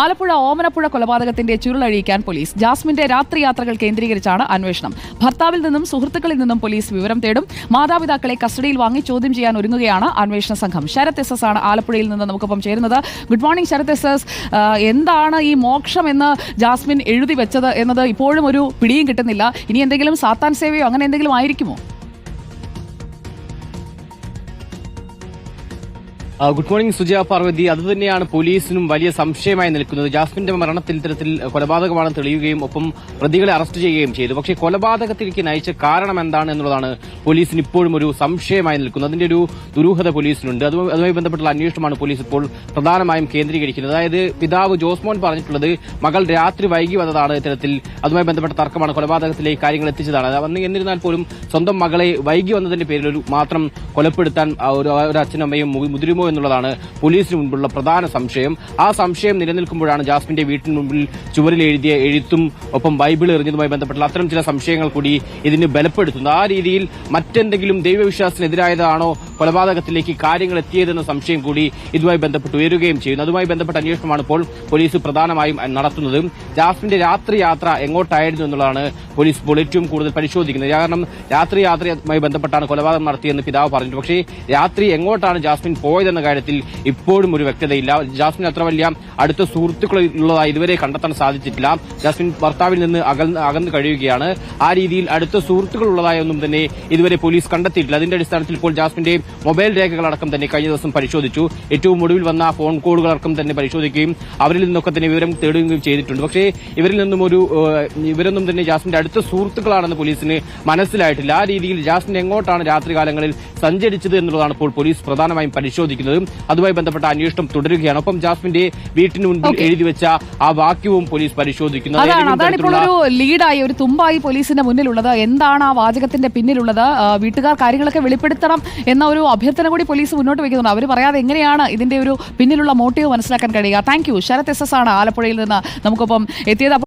ആലപ്പുഴ ഓമനപ്പുഴ കൊലപാതകത്തിന്റെ ചുരുളഴിക്കാൻ പോലീസ്. ജാസ്മിന്റെ രാത്രി യാത്രകൾ കേന്ദ്രീകരിച്ചാണ് അന്വേഷണം. ഭർത്താവിൽ നിന്നും സുഹൃത്തുക്കളിൽ നിന്നും പോലീസ് വിവരം തേടും. മാതാപിതാക്കളെ കസ്റ്റഡിയിൽ വാങ്ങി ചോദ്യം ചെയ്യാൻ ഒരുങ്ങുകയാണ് അന്വേഷണ സംഘം. ശരത് എസ് എസ് ആണ് ആലപ്പുഴയിൽ നിന്ന് നമുക്കൊപ്പം ചേരുന്നത്. Good morning Sarath S S. എന്താണ് ഈ മോക്ഷം എന്ന് ജാസ്മിൻ എഴുതി വെച്ചത് എന്നത് ഇപ്പോഴും ഒരു പിടിയും കിട്ടുന്നില്ല. ഇനി എന്തെങ്കിലും സാത്താൻ സേവയോ അങ്ങനെ എന്തെങ്കിലും ആയിരിക്കുമോ? Good morning Sujaya Parvathi. അത് തന്നെയാണ് പോലീസിനും വലിയ സംശയമായി നിൽക്കുന്നത്. ജാസ്മിന്റെ മരണത്തിൽ ഇത്തരത്തിൽ കൊലപാതകമാണെന്ന് തെളിയുകയും ഒപ്പം പ്രതികളെ അറസ്റ്റ് ചെയ്യുകയും ചെയ്തു. പക്ഷേ കൊലപാതകത്തിലേക്ക് നയിച്ച കാരണം എന്താണ് എന്നുള്ളതാണ് പോലീസിന് ഇപ്പോഴും ഒരു സംശയമായി നിൽക്കുന്നത്. അതിന്റെ ഒരു ദുരൂഹത പോലീസിനുണ്ട്. അതുമായി ബന്ധപ്പെട്ടുള്ള അന്വേഷണമാണ് പോലീസ് ഇപ്പോൾ പ്രധാനമായും കേന്ദ്രീകരിക്കുന്നത്. അതായത് പിതാവ് ജോസ്മോൻ പറഞ്ഞിട്ടുള്ളത് മകൾ രാത്രി വൈകി വന്നതാണ് ഇത്തരത്തിൽ. അതുമായി ബന്ധപ്പെട്ട തർക്കമാണ്. കൊലപാതകത്തിലേക്ക് കാര്യങ്ങൾ എത്തിച്ചതാണ്. അന്ന് എന്നിരുന്നാൽ പോലും സ്വന്തം മകളെ വൈകി വന്നതിന്റെ പേരിൽ ഒരു മാത്രം കൊലപ്പെടുത്താൻ ഒരു അച്ഛനമ്മയും മുതിരുമോ എന്നുള്ളതാണ് പോലീസിന് മുൻപുള്ള പ്രധാന സംശയം. ആ സംശയം നിലനിൽക്കുമ്പോഴാണ് ജാസ്മിന്റെ വീട്ടിന് മുമ്പിൽ ചുവരിൽ എഴുതിയ എഴുത്തും ഒപ്പം ബൈബിൾ എറിഞ്ഞതുമായി ബന്ധപ്പെട്ട അത്തരം ചില സംശയങ്ങൾ കൂടി ഇതിന് ബലപ്പെടുത്തുന്നു. ആ രീതിയിൽ മറ്റെന്തെങ്കിലും ദൈവവിശ്വാസത്തിനെതിരായതാണോ കൊലപാതകത്തിലേക്ക് കാര്യങ്ങൾ എത്തിയതെന്ന സംശയം കൂടി ഇതുമായി ബന്ധപ്പെട്ട് ഉയരുകയും ചെയ്യുന്നു. അതുമായി ബന്ധപ്പെട്ട അന്വേഷണമാണ് ഇപ്പോൾ പോലീസ് പ്രധാനമായും നടത്തുന്നത്. ജാസ്മിന്റെ രാത്രി യാത്ര എങ്ങോട്ടായിരുന്നു എന്നുള്ളതാണ് പോലീസ് ഇപ്പോൾ ഏറ്റവും കൂടുതൽ പരിശോധിക്കുന്നത്. കാരണം രാത്രി യാത്രയുമായി ബന്ധപ്പെട്ടാണ് കൊലപാതകം നടത്തിയെന്ന് പിതാവ് പറഞ്ഞു പക്ഷേ രാത്രി എങ്ങോട്ടാണ് ജാസ്മിൻ പോയതെന്ന കാര്യത്തിൽ ഇപ്പോഴും ഒരു വ്യക്തതയില്ല. ജാസ്മിൻ അത്ര വലിയ അടുത്ത സുഹൃത്തുക്കളുള്ളതായി ഇതുവരെ കണ്ടെത്താൻ സാധിച്ചിട്ടില്ല. ജാസ്മിൻ ഭർത്താവിൽ നിന്ന് അകന്ന് അകന്നു കഴിയുകയാണ്. ആ രീതിയിൽ അടുത്ത സുഹൃത്തുക്കളുള്ളതായൊന്നും തന്നെ ഇതുവരെ പോലീസ് കണ്ടെത്തിയിട്ടില്ല. അതിന്റെ അടിസ്ഥാനത്തിൽ ഇപ്പോൾ ജാസ്മിന്റെ മൊബൈൽ രേഖകളടക്കം തന്നെ കഴിഞ്ഞ ദിവസം പരിശോധിച്ചു. ഏറ്റവും ഒടുവിൽ വന്ന ഫോൺ കോളുകളടക്കം തന്നെ പരിശോധിക്കുകയും അവരിൽ നിന്നൊക്കെ തന്നെ വിവരം തേടുകയും ചെയ്തിട്ടുണ്ട്. പക്ഷേ ഇവരിൽ നിന്നും ഒരു ഇവരൊന്നും തന്നെ ജാസ്മിന്റെ അടുത്ത സുഹൃത്തുക്കളാണെന്ന് പോലീസിന് മനസ്സിലായിട്ടില്ല. ആ രീതിയിൽ ജാസ്മിൻ എങ്ങോട്ടാണ് രാത്രികാലങ്ങളിൽ സഞ്ചരിച്ചത് എന്നുള്ളതാണ് ഇപ്പോൾ പോലീസ് പ്രധാനമായും പരിശോധിക്കുന്നത്. അതുമായി ബന്ധപ്പെട്ട അന്വേഷണം തുടരുകയാണ്. ഒപ്പം ജാസ്മിന്റെ വീട്ടിന് മുൻപിൽ. എഴുതി വെച്ച ആ വാക്യവും പോലീസ് പരിശോധിക്കുന്നു. ഒരു ലീഡായി ഒരു തുമ്പായി പോലീസിന്റെ മുന്നിലുള്ളത്. എന്താണ് ആ വാചകത്തിന്റെ പിന്നിലുള്ളത്? വീട്ടുകാർ കാര്യങ്ങളൊക്കെ വെളിപ്പെടുത്തണം എന്ന ഒരു അഭ്യർത്ഥന കൂടി പോലീസ് മുന്നോട്ട് വെക്കുന്നുണ്ട് അവർ പറയാതെ എങ്ങനെയാണ് ഇതിന്റെ ഒരു പിന്നിലുള്ള മോട്ടീവ് മനസ്സിലാക്കാൻ കഴിയുക? Thank you Sharath S S ആണ് ആലപ്പുഴയിൽ നിന്ന് നമുക്കൊപ്പം എത്തിയത്.